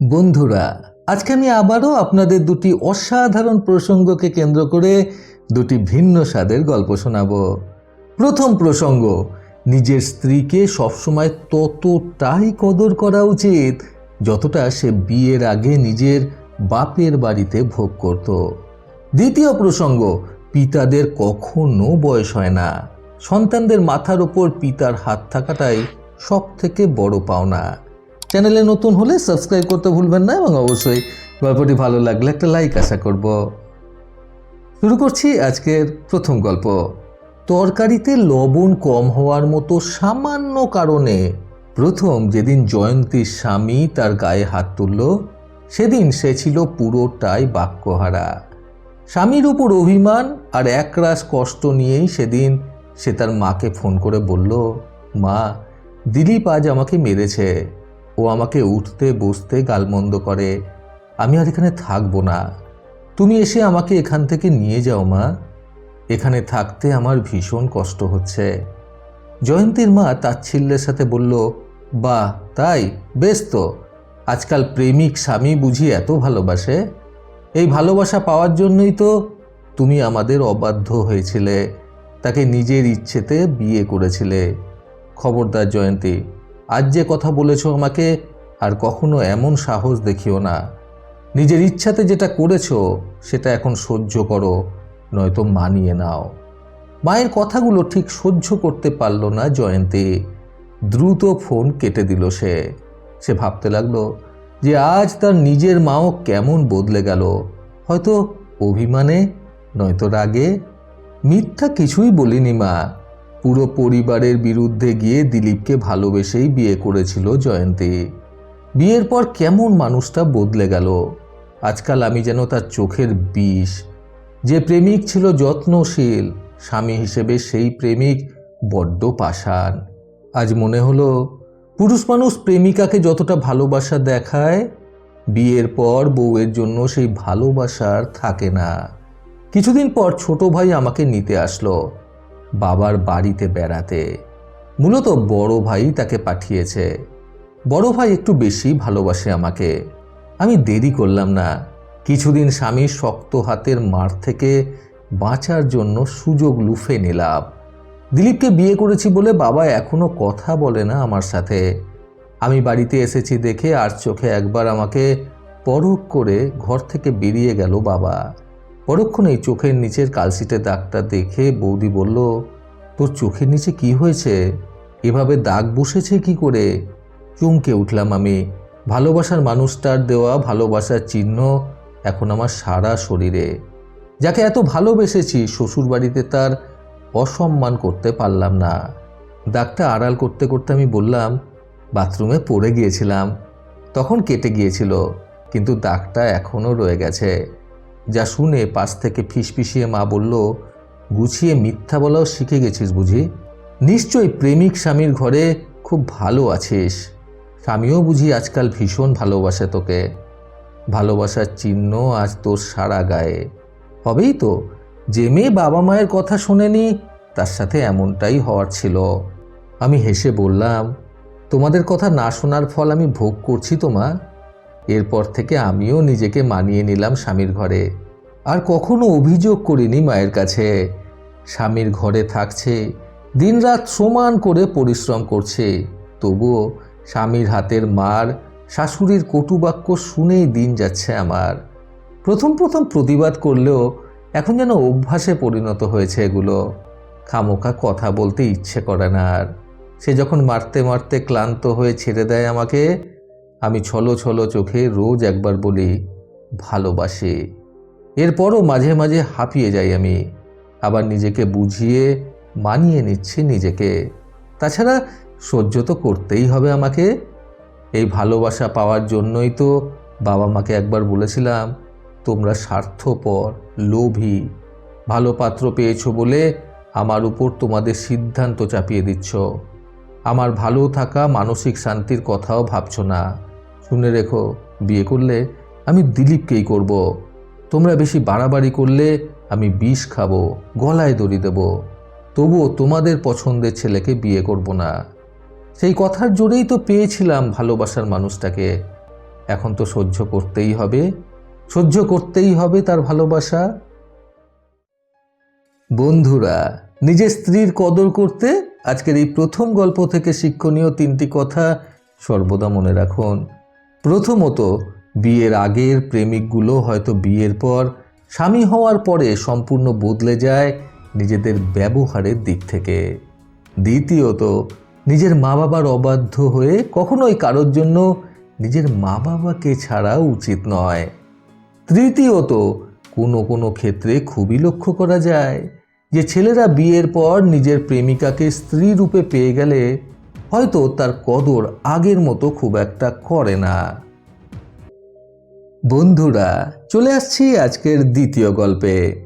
বন্ধুরা, আজকে আমি আবারও আপনাদের দুটি অসাধারণ প্রসঙ্গকে কেন্দ্র করে দুটি ভিন্ন স্বাদের গল্প শোনাব। প্রথম প্রসঙ্গ, নিজের স্ত্রীকে সবসময় ততটাই কদর করা উচিত যতটা সে বিয়ের আগে নিজের বাপের বাড়িতে ভোগ করত। দ্বিতীয় প্রসঙ্গ, পিতাদের কখনো বয়স হয় না। সন্তানদের মাথার ওপর পিতার হাত থাকাটাই সব থেকে বড় পাওনা। চ্যানেলে নতুন হলে সাবস্ক্রাইব করতে ভুলবেন না এবং অবশ্যই গল্পটি ভালো লাগলে একটা লাইক আশা করব। শুরু করছি আজকের প্রথম গল্প। তরকারিতে লবণ কম হওয়ার মতো সামান্য কারণে প্রথম যেদিন জয়ন্তীর স্বামী তার গায়ে হাত তুলল, সেদিন সে ছিল পুরোটাই বাক্যহারা। স্বামীর উপর অভিমান আর একরাশ কষ্ট নিয়েই সেদিন সে তার মাকে ফোন করে বলল, মা, দিলীপ আজ আমাকে মেরেছে। ও আমাকে উঠতে, বসতে গালমন্দ করে, আমি আর এখানে থাকব না। তুমি এসে আমাকে এখান থেকে নিয়ে যাও, মা। এখানে থাকতে আমার ভীষণ কষ্ট হচ্ছে। জয়ন্তীর মা তাচ্ছিল্যের সাথে বলল, বাহ, তাই? বেশ তো। আজকাল প্রেমিক স্বামী বুঝি এত ভালোবাসে? এই ভালোবাসা পাওয়ার জন্যই তো তুমি আমাদের অবাধ্য হয়েছিলে। তাকে নিজের ইচ্ছেতে বিয়ে করেছিলে। খবরদার জয়ন্তী আজ যে কথা বলেছ আমাকে, আর কখনো এমন সাহস দেখিও না। নিজের ইচ্ছাতে যেটা করেছ, সেটা এখন সহ্য করো, নয়তো মানিয়ে নাও। মায়ের কথাগুলো ঠিক সহ্য করতে পারল না জয়ন্তী। দ্রুত ফোন কেটে দিল সে। সে ভাবতে লাগল যে আজ তার নিজের মাও কেমন বদলে গেল। হয়তো অভিমানে, নয়তো রাগে। মিথ্যা কিছুই বলিনি মা। পুরো পরিবারের বিরুদ্ধে গিয়ে দিলীপকে ভালোবেসেই বিয়ে করেছিল জয়ন্তী। বিয়ের পর কেমন মানুষটা বদলে গেল? আজকাল আমি যেন তার চোখের বিষ। যে প্রেমিক ছিল যত্নশীল, স্বামী হিসেবে সেই প্রেমিক বড্ড পাষাণ। আজ মনে হলো, পুরুষ মানুষ প্রেমিকাকে যতটা ভালোবাসা দেখায়, বিয়ের পর বউয়ের জন্য সেই ভালোবাসার থাকে না। কিছুদিন পর ছোট ভাই আমাকে নিতে আসলো। বাবার বাড়িতে বেড়াতে। মূলত বড় ভাই তাকে পাঠিয়েছে। বড় ভাই একটু বেশি ভালোবাসে আমাকে। আমি দেরি করলাম না। কিছুদিন স্বামীর শক্ত হাতের মার থেকে বাঁচার জন্য সুযোগ লুফে নিলাম। দিলীপকে বিয়ে করেছি বলে বাবা এখনও কথা বলে না আমার সাথে। আমি বাড়িতে এসেছি দেখে আর চোখে একবার আমাকে পরখ করে ঘর থেকে বেরিয়ে গেল বাবা। পরক্ষণেই চোখের নিচের কালশিটে দাগটা দেখে বৌদি বলল, তোর চোখের নিচে কি হয়েছে? এভাবে দাগ বসেছে কি করে? চমকে উঠলাম আমি। ভালোবাসার মানুষটার দেওয়া ভালোবাসার চিহ্ন এখন আমার সারা শরীরে। যাকে এত ভালোবেসেছি শ্বশুরবাড়িতে তার অসম্মান করতে পারলাম না। দাগটা আড়াল করতে করতে আমি বললাম, বাথরুমে পড়ে গিয়েছিলাম। তখন কেটে গিয়েছিল, কিন্তু দাগটা এখনও রয়ে গেছে। যা শুনে পাশ থেকে ফিসফিসিয়ে মা বলল, গুছিয়ে মিথ্যা বলাও শিখে গেছিস বুঝি? নিশ্চয়ই প্রেমিক স্বামীর ঘরে খুব ভালো আছিস। স্বামীও বুঝি আজকাল ভীষণ ভালোবাসে তোকে। ভালোবাসার চিহ্ন আজ তোর সারা গায়ে। হবেই তো, যে মেয়ে বাবা মায়ের কথা শোনেনি, তার সাথে এমনটাই হওয়ার ছিল। আমি হেসে বললাম, তোমাদের কথা না শোনার ফল আমি ভোগ করছি তো মা। এরপর থেকে আমিও নিজেকে মানিয়ে নিলাম স্বামীর ঘরে। আর কখনো অভিযোগ করিনি মায়ের কাছে। স্বামীর ঘরে থাকছে, দিনরাত সমান করে পরিশ্রম করছে। তবুও স্বামীর হাতের মার, শাশুড়ির কটুবাক্য শুনেই দিন যাচ্ছে আমার। প্রথম প্রথম প্রতিবাদ করলেও এখন যেন অভ্যাসে পরিণত হয়েছে এগুলো। খামোকা কথা বলতে ইচ্ছে করে না আর। সে যখন মারতে মারতে ক্লান্ত হয়ে ছেড়ে দেয় আমাকে আমি ছলো ছলো চোখে রোজ একবার বলি, ভালোবাসি। এরপরও মাঝে মাঝে হাঁপিয়ে যাই আমি। আবার নিজেকে বুঝিয়ে মানিয়ে নিচ্ছি নিজেকে। তাছাড়া সহ্য তো করতেই হবে আমাকে। এই ভালোবাসা পাওয়ার জন্যই তো বাবা মাকে একবার বলেছিলাম, তোমরা স্বার্থপর, লোভী, ভালো পাত্র পেয়েছ বলে আমার উপর তোমাদের সিদ্ধান্ত চাপিয়ে দিচ্ছ। আমার ভালো থাকা মানসিক শান্তির কথাও ভাবছ না। শুনে রেখো, বিয়ে করলে আমি দিলীপকেই করব। তোমরা বেশি বাড়াবাড়ি করলে আমি বিষ খাব, গলায় দড়ি দেব। তবুও তোমাদের পছন্দের ছেলেকে বিয়ে করব না। সেই কথার জোরেই তো পেয়েছিলাম ভালোবাসার মানুষটাকে। এখন তো সহ্য করতেই হবে। সহ্য করতেই হবে তার ভালোবাসা। বন্ধুরা, নিজের স্ত্রীর কদর করতে আজকের এই প্রথম গল্প থেকে শিক্ষণীয় তিনটি কথা সর্বদা মনে রাখুন। প্রথমত, বিয়ের আগের প্রেমিকগুলো হয়তো বিয়ের পর স্বামী হওয়ার পরে সম্পূর্ণ বদলে যায় নিজেদের ব্যবহারের দিক থেকে। দ্বিতীয়ত, নিজের মা বাবার অবাধ্য হয়ে কখনোই কারোর জন্য নিজের মা বাবাকে ছাড়া উচিত নয়। তৃতীয়ত, কোনো কোনো ক্ষেত্রে খুবই লক্ষ্য করা যায় যে ছেলেরা বিয়ের পর নিজের প্রেমিকাকে স্ত্রী রূপে পেয়ে গেলে হয়তো তার কদর আগের মতো খুব একটা করে না। বন্ধুরা, চলে আসছি আজকের দ্বিতীয় গল্পে।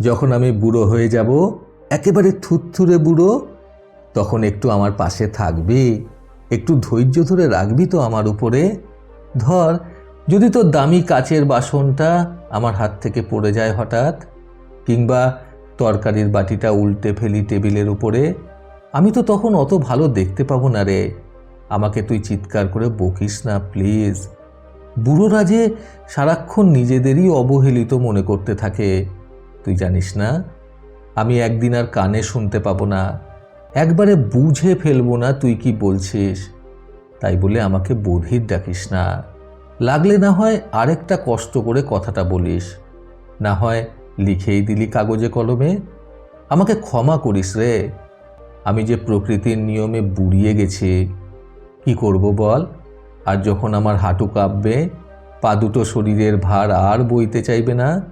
যখন আমি বুড়ো হয়ে যাব, একেবারে থুরথুরে বুড়ো, তখন একটু আমার পাশে থাকবি, একটু ধৈর্য ধরে রাখবি তো আমার উপরে। ধর, যদি তোর দামি কাচের বাসনটা আমার হাত থেকে পড়ে যায় হঠাৎ, কিংবা তরকারির বাটিটা উল্টে ফেলি টেবিলের উপরে আমি তো তখন অত ভালো দেখতে পাবো না রে। আমাকে তুই চিৎকার করে বকিস না, প্লিজ। বুড়োরা যে সারাক্ষণ নিজেদেরই অবহেলিত মনে করতে থাকে। তুই জানিস না, আমি একদিন আর কানে শুনতে পাবো না। একবারে বুঝে ফেলব না তুই কি বলছিস। তাই বলে আমাকে বধির ডাকিস না। লাগলে না হয় আরেকটা কষ্ট করে কথাটা বলিস। না হয় লিখেই দিলি কাগজে কলমে। আমাকে ক্ষমা করিস রে। আমি যে প্রকৃতির নিয়মে বুড়িয়ে গেছি, কি করব বল? আর যখন আমার হাঁটু কাঁপবে, পা দুটো শরীরের ভার আর বইতে চাইবে না?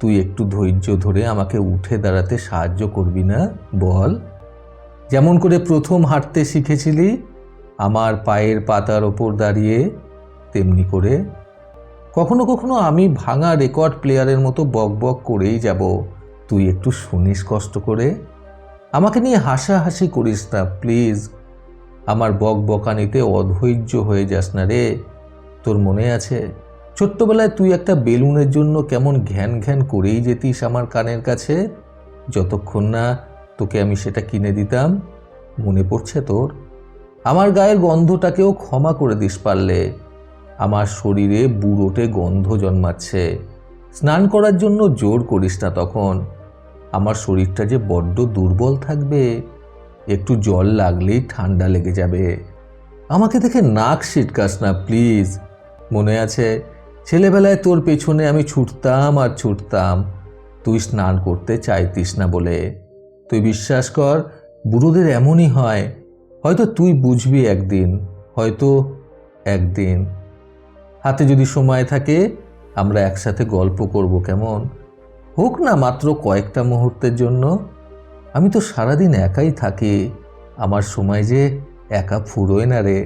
তুই একটু ধৈর্য ধরে আমাকে উঠে দাঁড়াতে সাহায্য করবি না বল? যেমন করে প্রথম হাঁটতে শিখেছিলি, আমার পায়ের পাতার ওপর দাঁড়িয়ে তেমনি করে। কখনো কখনো আমি ভাঙা রেকর্ড প্লেয়ারের মতো বক বক করেই যাব। তুই একটু শুনিস কষ্ট করে। আমাকে নিয়ে হাসাহাসি করিস না প্লিজ আমার বক বকানিতে অধৈর্য হয়ে যাস না রে। তোর মনে আছে? ছোট্টবেলায় তুই একটা বেলুনের জন্য কেমন ঘ্যান ঘ্যান করেই যেতিস আমার কানের কাছে? যতক্ষণ না তোকে আমি সেটা কিনে দিতাম, মনে পড়ছে তোর? আমার গায়ের গন্ধটাকেও ক্ষমা করে দিস পারলে। আমার শরীরে বুড়োটে গন্ধ জন্মাচ্ছে। স্নান করার জন্য জোর করিস না তখন। আমার শরীরটা যে বড্ড দুর্বল থাকবে, একটু জল লাগলেই ঠান্ডা লেগে যাবে। আমাকে দেখে নাক সিটকাস না, প্লিজ। মনে আছে, ছেলেবেলায় তোর পেছনে আমি ছুটতাম আর ছুটতাম। তুই স্নান করতে চাইতিস না বলে। তুই বিশ্বাস কর, বুড়োদের এমনই হয়। হয়তো তুই বুঝবি একদিন, হয়তো একদিন। হাতে যদি সময় থাকে, আমরা একসাথে গল্প করব কেমন? হোক না মাত্র কয়েকটা মুহূর্তের জন্য, আমি তো সারাদিন একাই থাকি, আমার সময় যে একা ফুরোয় না রে।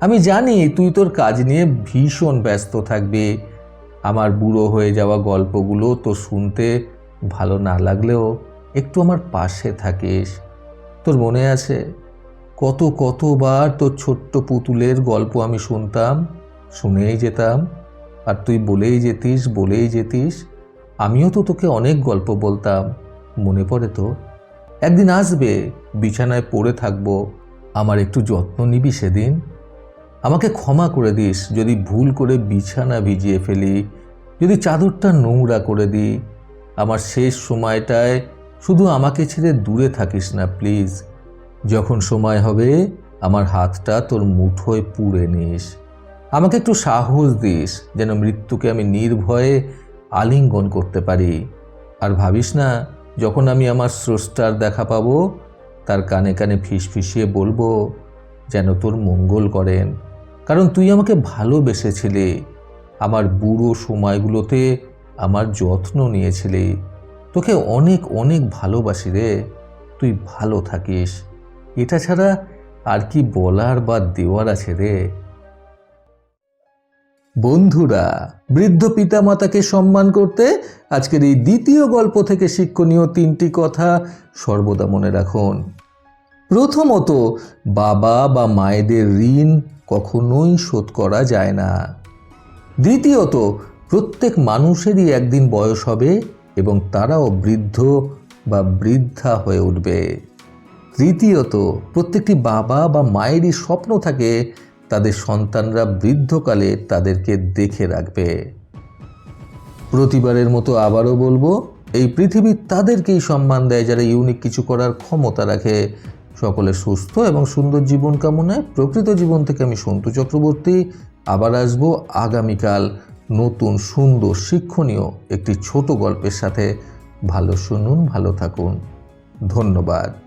আমি জানি তুই তোর কাজ নিয়ে ভীষণ ব্যস্ত থাকবি, আমার বুড়ো হয়ে যাওয়া গল্পগুলো তো শুনতে ভালো না লাগলেও একটু আমার পাশে থাকিস। তোর মনে আছে, কত কতবার তোর ছোট্ট পুতুলের গল্প আমি শুনতাম, শুনেই যেতাম, আর তুই বলেই যেতিস বলেই যেতিস আমিও তো তোকে অনেক গল্প বলতাম। মনে পড়ে তো? একদিন আসবে, বিছানায় পড়ে থাকব। আমার একটু যত্ন নিবি সেদিন। আমাকে ক্ষমা করে দিস, যদি ভুল করে বিছানা ভিজিয়ে ফেলি। যদি চাদরটা নোংরা করে দিই। আমার শেষ সময়টায় শুধু আমাকে ছেড়ে দূরে থাকিস না, প্লিজ। যখন সময় হবে, আমার হাতটা তোর মুঠোয় পুড়ে নিস। আমাকে একটু সাহস দিস, যেন মৃত্যুকে আমি নির্ভয়ে আলিঙ্গন করতে পারি। আর ভাবিস না, যখন আমি আমার স্রষ্টার দেখা পাবো, তার কানে কানে ফিসফিসিয়ে বলব যেন তোর মঙ্গল করেন। কারণ তুই আমাকে ভালোবেসেছিলি, আমার বুড়ো সময়গুলোতে আমার যত্ন নিয়েছিলি। তোকে অনেক অনেক ভালোবাসি রে, তুই ভালো থাকিস। এটা ছাড়া আর কি বলার বা দেওয়ার আছে রে? বন্ধুরা, বৃদ্ধ পিতামাতাকে সম্মান করতে আজকের এই দ্বিতীয় গল্প থেকে শিক্ষণীয় তিনটি কথা সর্বদা মনে রাখুন। প্রথমত, বাবা বা মায়েদের ঋণ কখনোই শোধ করা যায় না। দ্বিতীয়ত, প্রত্যেক মানুষেরই একদিন বয়স হবে এবং তারাও বৃদ্ধ বা বৃদ্ধা হয়ে উঠবে। তৃতীয়ত, প্রত্যেকটি বাবা বা মায়েরই স্বপ্ন থাকে তাদের সন্তানরা বৃদ্ধকালে তাদেরকে দেখে রাখবে। প্রতিবারের মতো আবারও বলব, এই পৃথিবী তাদেরকেই সম্মান দেয় যারা ইউনিক কিছু করার ক্ষমতা রাখে। সকলে সুস্থ এবং সুন্দর জীবন কামনায় প্রকৃত জীবন থেকে আমি সন্তু চক্রবর্তী। আবার আসব আগামীকাল নতুন সুন্দর শিক্ষণীয় একটি ছোট গল্পের সাথে। ভালো শুনুন, ভালো থাকুন। ধন্যবাদ।